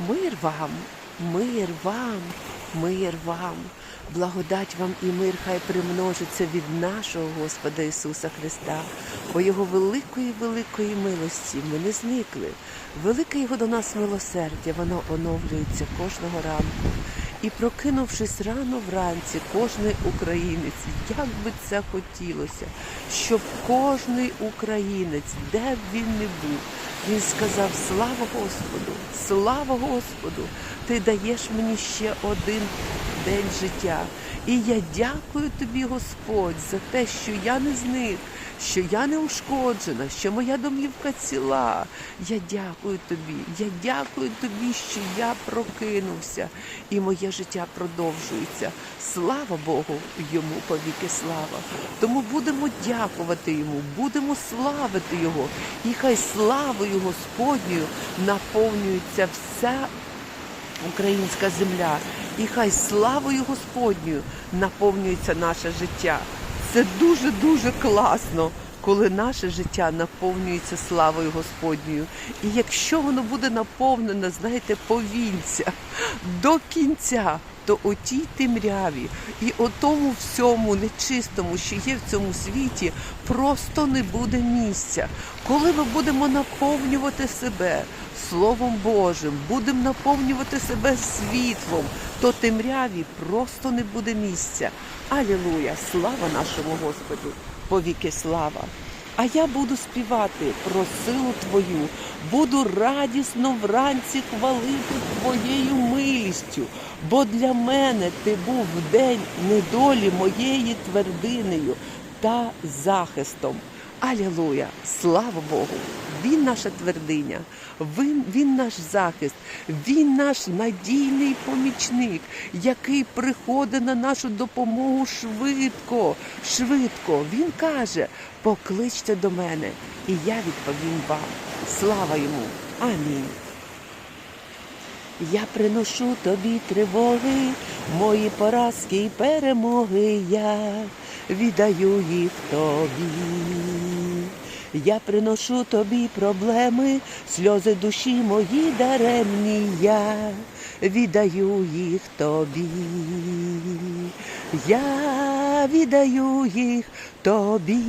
Мир вам, мир вам, мир вам, благодать вам і мир хай примножиться від нашого Господа Ісуса Христа, бо Його великої, великої милості ми не зникли. Велике Його до нас милосердя, воно оновлюється кожного ранку. І прокинувшись рано вранці, кожний українець, як би це хотілося, щоб кожний українець, де б він не був, він сказав: Слава Господу! Слава Господу! Ти даєш мені ще один день життя. І я дякую тобі, Господь, за те, що я не зник, що я не ушкоджена, що моя домівка ціла. Я дякую тобі. Я дякую тобі, що я прокинувся, і моє життя продовжується. Слава Богу, йому повіки слава. Тому будемо дякувати йому, будемо славити його, і хай славою Господньою наповнюється вся українська земля. І хай славою Господньою наповнюється наше життя. Це дуже-дуже класно, коли наше життя наповнюється славою Господньою. І якщо воно буде наповнене, знаєте, повінця до кінця, то о тій темряві і о тому всьому нечистому, що є в цьому світі, просто не буде місця. Коли ми будемо наповнювати себе Словом Божим, будемо наповнювати себе світлом, то темряві просто не буде місця. Алілуя! Слава нашому Господу! Повіки слава! А я буду співати про силу Твою, буду радісно вранці хвалити Твоєю милістю, бо для мене ти був день недолі моєї твердинею та захистом. Алілуя! Слава Богу! Він наша твердиня, він, він наш захист, він наш надійний помічник, який приходить на нашу допомогу швидко, швидко. Він каже: покличте до мене, і я відповім вам. Слава йому! Амінь. Я приношу тобі тривоги, мої поразки й перемоги, я віддаю їх тобі. Я приношу тобі проблеми, сльози душі мої даремні, я віддаю їх тобі. Я віддаю їх тобі.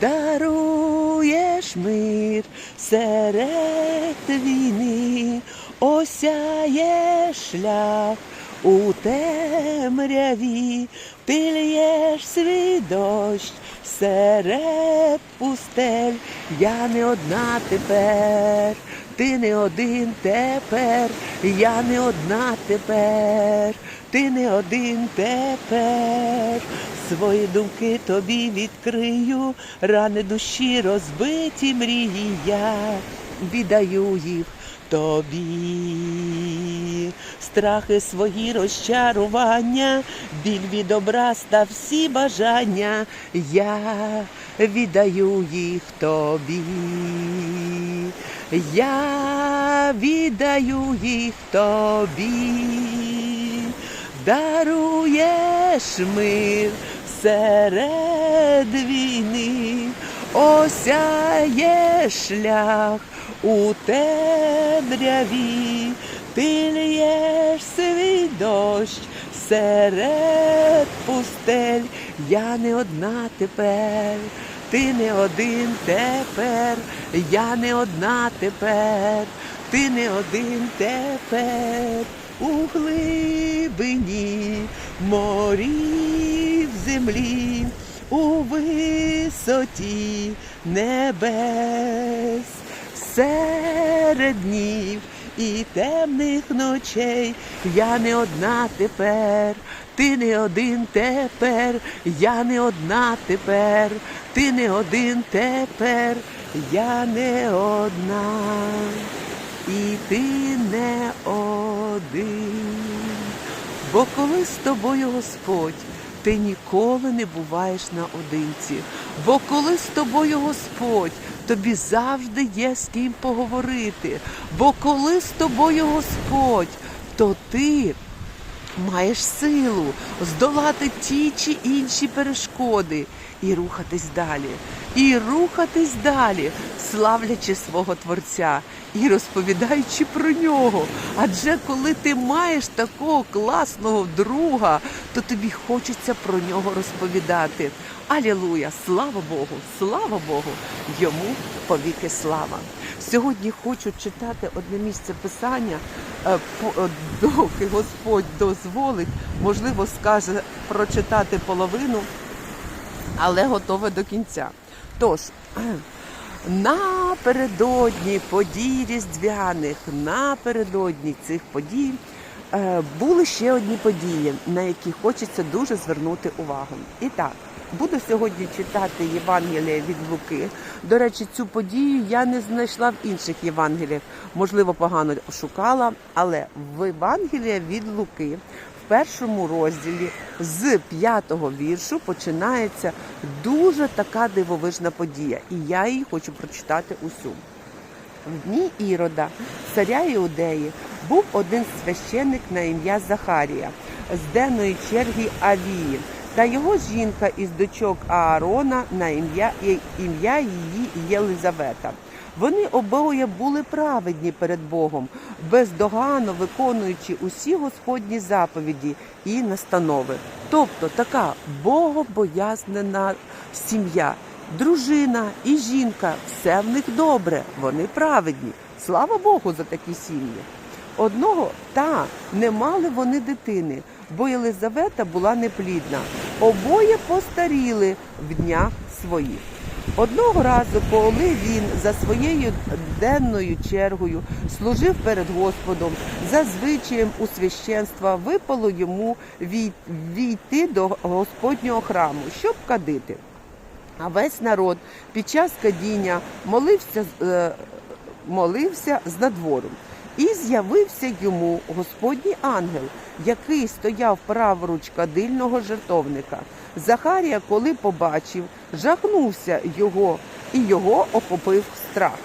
Даруєш мир серед війни, осяєш шлях у темряві, ти свій дощ серед пустель, я не одна тепер, ти не один тепер, я не одна тепер, ти не один тепер. Свої думки тобі відкрию, рани душі розбиті мрії, я віддаю їх тобі. Страхи свої розчарування, біль від образ та всі бажання, я віддаю їх тобі. Я віддаю їх тобі. Даруєш мир серед війни, осяєш шлях у темряві, ти лєш свій дощ серед пустель, я не одна тепер. Ти не один тепер, я не одна тепер, ти не один тепер. У глибині морів землі, у висоті небес, серед днів і темних ночей я не одна тепер, ти не один тепер, я не одна тепер, ти не один тепер, я не одна і ти не один. Бо коли з тобою Господь, ти ніколи не буваєш наодинці. Бо коли з тобою Господь, тобі завжди є з ким поговорити. Бо коли з тобою Господь, то ти маєш силу здолати ті чи інші перешкоди. і рухатись далі, і рухатись далі, славлячи свого Творця і розповідаючи про нього. Адже коли ти маєш такого класного друга, то тобі хочеться про нього розповідати. Алілуя! Слава Богу! Слава Богу! Йому повіки слава! Сьогодні хочу читати одне місце писання, е, е, доки Господь дозволить, можливо, скаже прочитати половину, але готове до кінця. Тож, напередодні подій різдвяних, напередодні цих подій е, були ще одні події, на які хочеться дуже звернути увагу. І так, буду сьогодні читати Євангелія від Луки. До речі, цю подію я не знайшла в інших Євангеліях. Можливо, погано шукала, але в Євангелія від Луки в першому розділі з п'ятого віршу починається дуже така дивовижна подія, і я її хочу прочитати усю. В дні Ірода, царя Іудеї, був один священник на ім'я Захарія з денної черги Авії, та його жінка із дочок Аарона на ім'я ім'я її Єлизавета. Вони обоє були праведні перед Богом, бездоганно виконуючи усі Господні заповіді і настанови. Тобто така богобоязнена сім'я, дружина і жінка, все в них добре, вони праведні. Слава Богу за такі сім'ї. Одного та не мали вони дитини, бо Єлизавета була неплідна. Обоє постаріли в днях своїх. Одного разу, коли він за своєю денною чергою служив перед Господом, за звичаєм у священства випало йому війти до Господнього храму, щоб кадити. А весь народ під час кадіння молився, е, молився з надвору. І з'явився йому Господній ангел, який стояв праворуч кадильного жертовника. Захарія, коли побачив, жахнувся його, і його охопив страх.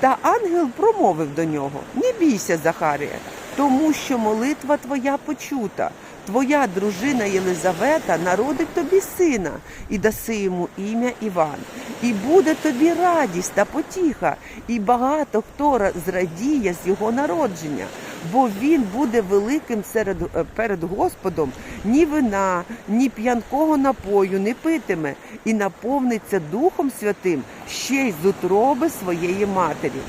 Та ангел промовив до нього: Не бійся, Захарія, тому що молитва твоя почута. Твоя дружина Єлизавета народить тобі сина і даси йому ім'я Іван. І буде тобі радість та потіха, і багато хто зрадіє з його народження, бо він буде великим серед, е, перед Господом, ні вина, ні п'янкого напою не питиме, і наповниться Духом Святим ще й з утроби своєї матері.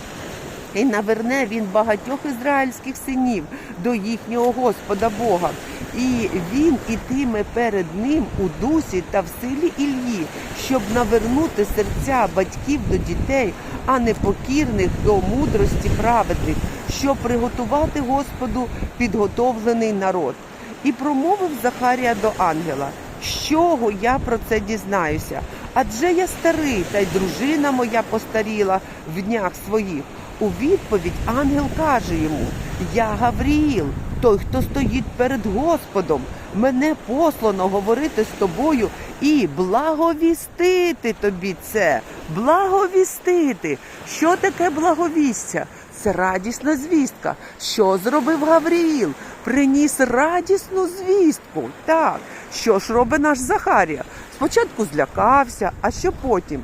І наверне він багатьох ізраїльських синів до їхнього Господа Бога. І він ітиме перед ним у дусі та в силі Ільї, щоб навернути серця батьків до дітей, а не покірних до мудрості праведних, щоб приготувати Господу підготовлений народ. І промовив Захарія до ангела, з чого я про це дізнаюся? Адже я старий, та й дружина моя постаріла в днях своїх. У відповідь ангел каже йому: Я Гавріїл, той, хто стоїть перед Господом. Мене послано говорити з тобою і благовістити тобі це. Благовістити. Що таке благовістя? Це радісна звістка. Що зробив Гавріїл? Приніс радісну звістку. Так, що ж робить наш Захарія? Спочатку злякався, а що потім?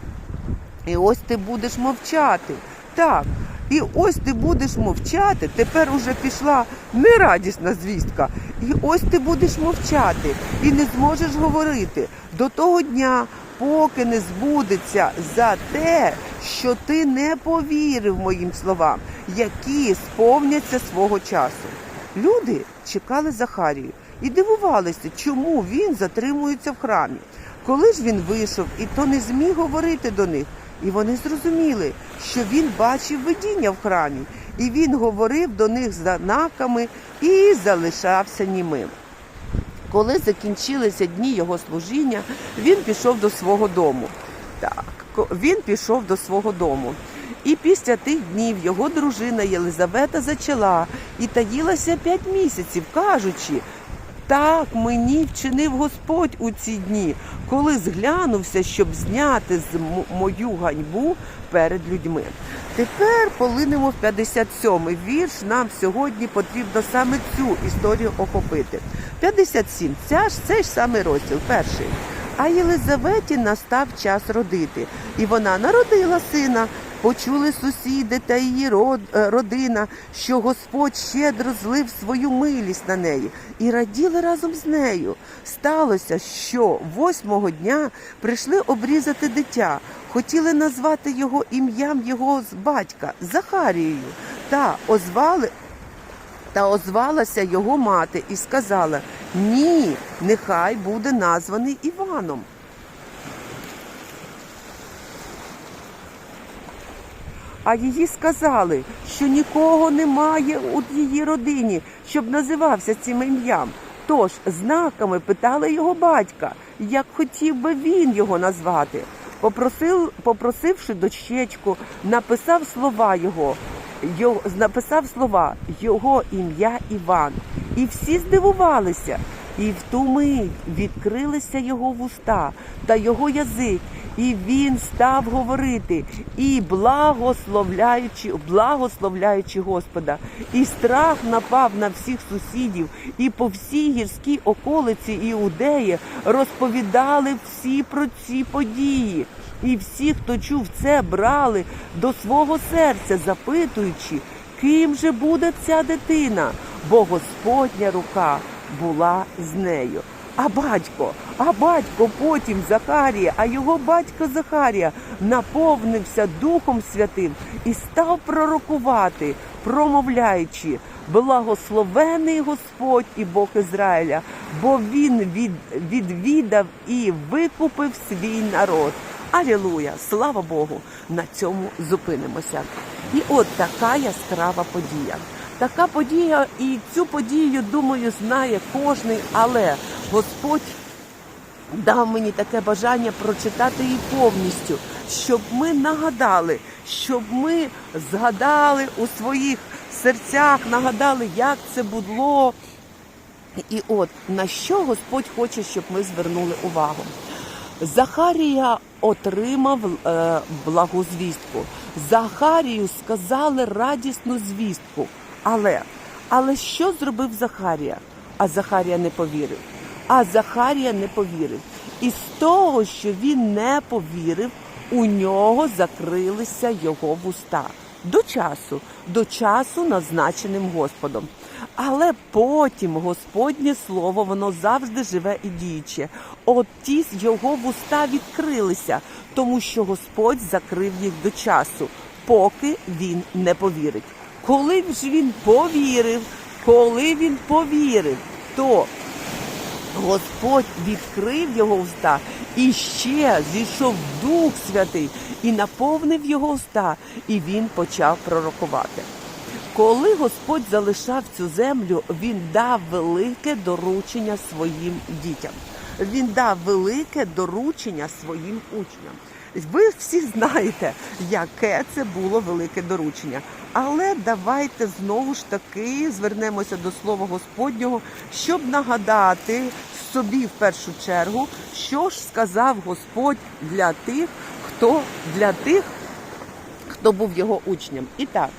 І ось ти будеш мовчати. Так, і ось ти будеш мовчати. Тепер уже пішла нерадісна звістка. І ось ти будеш мовчати і не зможеш говорити до того дня, поки не збудеться за те, що ти не повірив моїм словам, які сповняться свого часу. Люди чекали Захарію і дивувалися, чому він затримується в храмі. Коли ж він вийшов, і то не зміг говорити до них, і вони зрозуміли, що він бачив видіння в храмі, і він говорив до них знаками і залишався німим. Коли закінчилися дні його служіння, він пішов до свого дому. Так, він пішов до свого дому. І після тих днів його дружина Єлизавета зачала і таїлася п'ять місяців, кажучи, так мені вчинив Господь у ці дні, коли зглянувся, щоб зняти з мою ганьбу перед людьми. Тепер полинемо в 57-й вірш. Нам сьогодні потрібно саме цю історію охопити. 57. Ця ж цей ж самий розділ, перший. А Єлизаветі настав час родити, і вона народила сина. Почули сусіди та її е, родина, що Господь щедро злив свою милість на неї, і раділи разом з нею. Сталося, що восьмого дня прийшли обрізати дитя, хотіли назвати його ім'ям його батька Захарією, та озвали та озвалася його мати і сказала: Ні, нехай буде названий Іваном. А її сказали, що нікого немає у її родині, щоб називався цим ім'ям. Тож знаками питали його батька, як хотів би він його назвати. Попросив, попросивши дощечку, написав слова його, його написав слова його ім'я Іван. І всі здивувалися. І в ту мить відкрилися його вуста та його язик, і він став говорити, і благословляючи, благословляючи Господа. І страх напав на всіх сусідів, і по всій гірській околиці Іудеї розповідали всі про ці події. І всі, хто чув це, брали до свого серця, запитуючи, ким же буде ця дитина, бо Господня рука була з нею. А батько, а батько потім Захарія, а його батько Захарія наповнився Духом Святим і став пророкувати, промовляючи, благословений Господь і Бог Ізраїля, бо він від, відвідав і викупив свій народ. Алілуя! Слава Богу! На цьому зупинимося. І от така яскрава подія. Така подія, і цю подію, думаю, знає кожний, але Господь дав мені таке бажання прочитати її повністю, щоб ми нагадали, щоб ми згадали у своїх серцях, нагадали, як це було. І от на що Господь хоче, щоб ми звернули увагу. Захарія отримав е, благу звістку. Захарію сказали радісну звістку. Але, але що зробив Захарія? А Захарія не повірив. А Захарія не повірив. І з того, що він не повірив, у нього закрилися його вуста. До часу, до часу, назначеним Господом. Але потім Господнє слово, воно завжди живе і діюче. От ті його вуста відкрилися, тому що Господь закрив їх до часу, поки він не повірить. Коли ж він повірив, коли він повірив, то Господь відкрив його уста і ще зійшов Дух Святий і наповнив його уста, і він почав пророкувати. Коли Господь залишав цю землю, він дав велике доручення своїм дітям. Він дав велике доручення своїм учням. Ви всі знаєте, яке це було велике доручення. Але давайте знову ж таки звернемося до слова Господнього, щоб нагадати собі в першу чергу, що ж сказав Господь для тих, хто для тих, хто був його учнем. І так,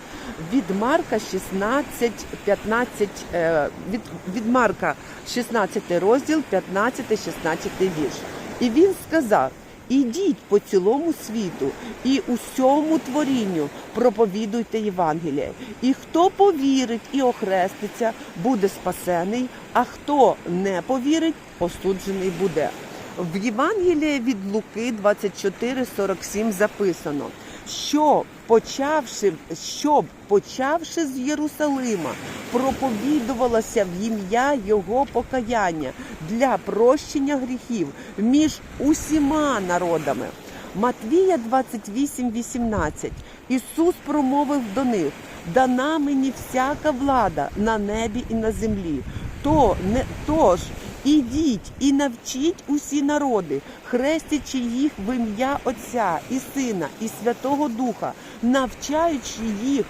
від Марка 16, 15, е, від, від Марка 16 розділ, 15, 16 вірш. І він сказав: Ідіть по цілому світу і усьому творінню проповідуйте Євангеліє. І хто повірить і охреститься, буде спасений, а хто не повірить, осуджений буде. В Євангелії від Луки 24:47 записано, що почавши, щоб почавши з Єрусалима, проповідувалося в ім'я Його покаяння для прощення гріхів між усіма народами. Матвія 28:18 Ісус промовив до них: дана мені всяка влада на небі і на землі. То не тож ідіть і навчіть усі народи, хрестячи їх в ім'я Отця і Сина, і Святого Духа, навчаючи їх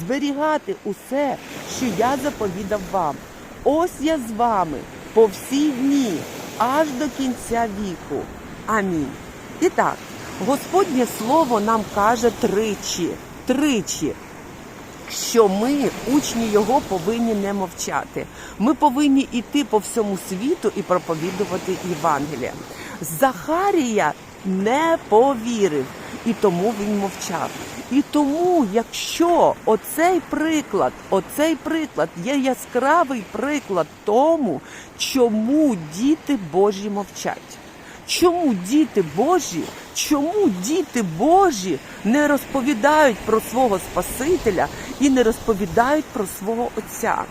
зберігати усе, що я заповідав вам. Ось я з вами по всі дні, аж до кінця віку. Амінь. І так, Господнє слово нам каже тричі, тричі. Що ми, учні його, повинні не мовчати. Ми повинні йти по всьому світу і проповідувати Євангелія. Захарія не повірив, і тому він мовчав. І тому, якщо оцей приклад, оцей приклад є яскравий приклад тому, чому діти Божі мовчать. Чому діти Божі, чому діти Божі не розповідають про свого Спасителя і не розповідають про свого Отця?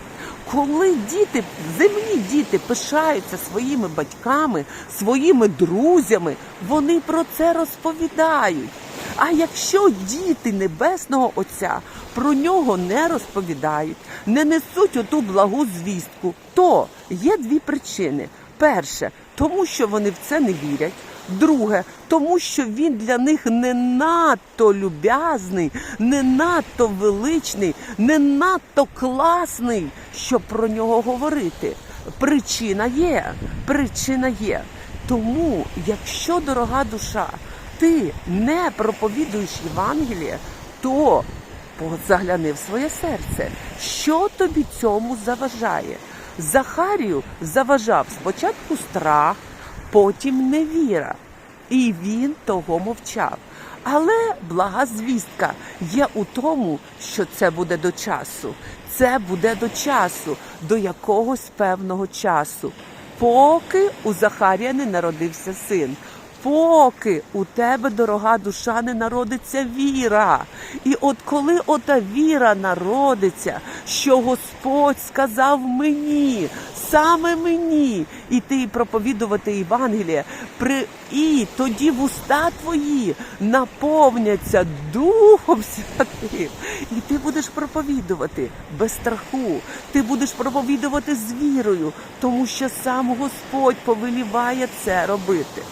Коли діти, земні діти пишаються своїми батьками, своїми друзями, вони про це розповідають. А якщо діти Небесного Отця про нього не розповідають, не несуть оту благу звістку, то є дві причини. Перше, тому що вони в це не вірять. Друге, тому що він для них не надто люб'язний, не надто величний, не надто класний, щоб про нього говорити. Причина є, причина є. Тому, якщо, дорога душа, ти не проповідуєш Євангеліє, то загляни в своє серце, що тобі цьому заважає. Захарію заважав спочатку страх, потім невіра. І він того мовчав. Але блага звістка є у тому, що це буде до часу. Це буде до часу, до якогось певного часу, поки у Захарія не народився син. Поки у тебе, дорога душа, не народиться віра. І от коли ота віра народиться, що Господь сказав мені, саме мені, іти і проповідувати Євангеліє, при... і тоді вуста твої наповняться Духом Святим, і ти будеш проповідувати без страху, ти будеш проповідувати з вірою, тому що сам Господь повеліває це робити.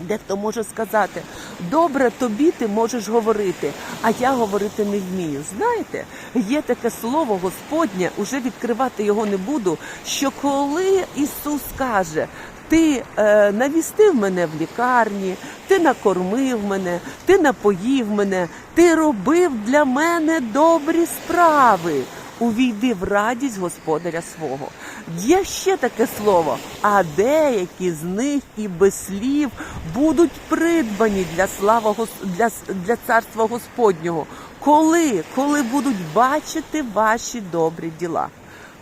Дехто може сказати, добре, тобі ти можеш говорити, а я говорити не вмію. Знаєте, є таке слово Господнє, уже відкривати його не буду. Що коли Ісус каже, ти е, навістив мене в лікарні, ти накормив мене, ти напоїв мене, ти робив для мене добрі справи. Увійди в радість господаря свого. Є ще таке слово, а деякі з них і без слів будуть придбані для слава для, для царства Господнього. Коли? Коли будуть бачити ваші добрі діла.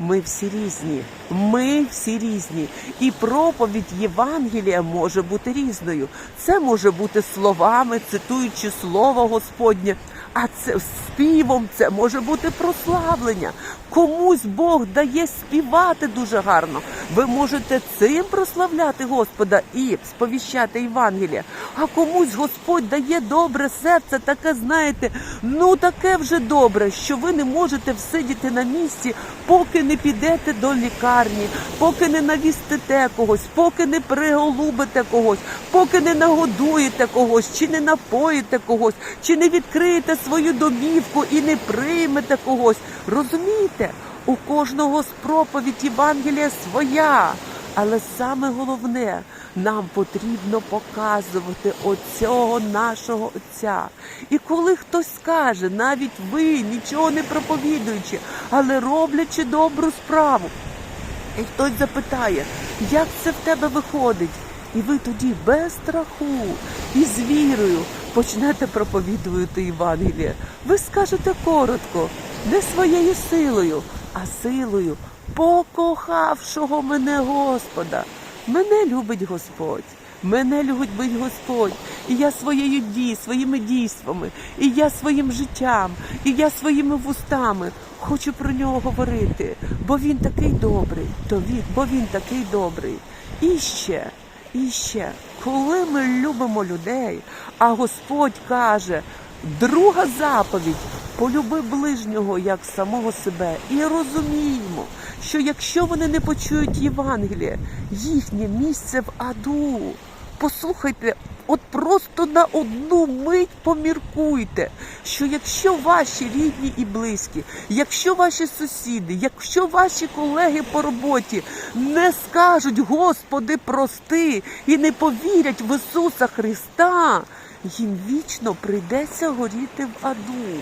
Ми всі різні, ми всі різні, і проповідь Євангелія може бути різною. Це може бути словами, цитуючи слово Господнє. А це співом це може бути прославлення. Комусь Бог дає співати дуже гарно. Ви можете цим прославляти Господа і сповіщати Євангелія. А комусь Господь дає добре серце, таке, знаєте, ну таке вже добре, що ви не можете всидіти на місці, поки не підете до лікарні, поки не навістите когось, поки не приголубите когось, поки не нагодуєте когось, чи не напоїте когось, чи не відкриєте свою домівку і не приймете когось. Розумієте? У кожного з проповідь Євангелія своя. Але саме головне, нам потрібно показувати оцього нашого Отця. І коли хтось скаже, навіть ви, нічого не проповідуючи, але роблячи добру справу, і хтось запитає, як це в тебе виходить? І ви тоді без страху і з вірою почнете проповідувати Євангеліє. Ви скажете коротко, не своєю силою, а силою покохавшого мене Господа. Мене любить Господь. Мене любить Господь, і я своєю дій, своїми дійствами, і я своїм життям, і я своїми вустами хочу про нього говорити, бо він такий добрий, то він, бо він такий добрий. І ще, і ще, коли ми любимо людей, а Господь каже, друга заповідь полюби ближнього як самого себе, і розуміємо, що якщо вони не почують Євангелія, їхнє місце в аду. Послухайте, от просто на одну мить поміркуйте, що якщо ваші рідні і близькі, якщо ваші сусіди, якщо ваші колеги по роботі не скажуть Господи, прости і не повірять в Ісуса Христа, їм вічно прийдеться горіти в аду.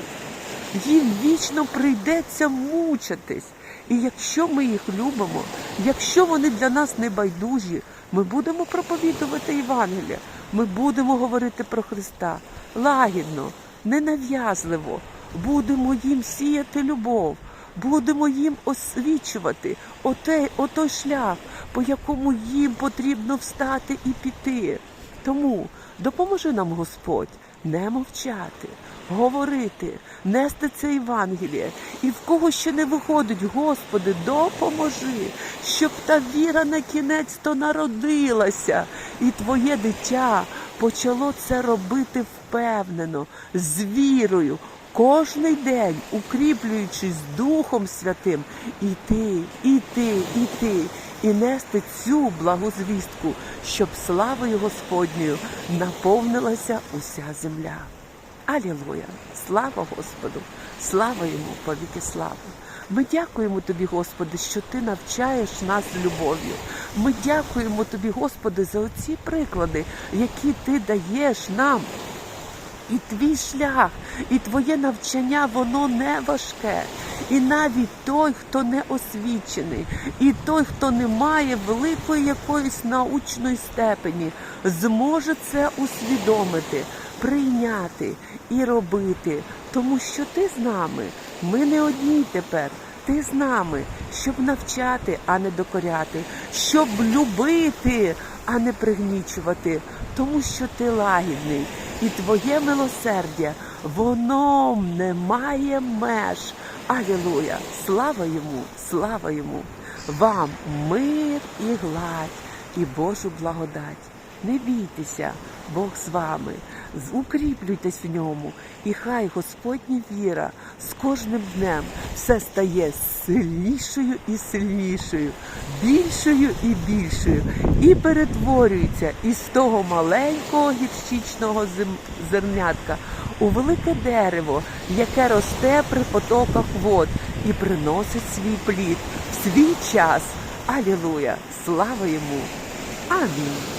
їм вічно прийдеться мучитись. І якщо ми їх любимо, якщо вони для нас не байдужі, ми будемо проповідувати Євангелія, ми будемо говорити про Христа лагідно, ненав'язливо, будемо їм сіяти любов, будемо їм освічувати оте, отой шлях, по якому їм потрібно встати і піти. Тому допоможи нам Господь не мовчати, говорити, нести це Євангеліє. І в кого ще не виходить, Господи, допоможи, щоб та віра на кінець то народилася, і Твоє дитя почало це робити впевнено, з вірою. Кожний день, укріплюючись Духом Святим, іти, іти, іти, і нести цю благу звістку, щоб славою Господньою наповнилася уся земля. Алілуя! Слава Господу! Слава йому повіки слава! Ми дякуємо тобі, Господи, що ти навчаєш нас любов'ю. Ми дякуємо тобі, Господи, за оці приклади, які ти даєш нам. І твій шлях, і твоє навчання, воно не важке. І навіть той, хто не освічений, і той, хто не має великої якоїсь научної степені, зможе це усвідомити, прийняти і робити, тому що ти з нами. Ми не одні тепер. Ти з нами, щоб навчати, а не докоряти, щоб любити, а не пригнічувати, тому що ти лагідний, і твоє милосердя, воно не має меж. Алілуя! Слава йому, слава йому! Вам мир і гладь, і Божу благодать. Не бійтеся, Бог з вами, укріплюйтесь в ньому, і хай Господня віра з кожним днем все стає сильнішою і сильнішою, більшою і більшою, і перетворюється із того маленького гірчичного зем- зернятка у велике дерево, яке росте при потоках вод і приносить свій плід в свій час. Алілуя! Слава йому! Амінь.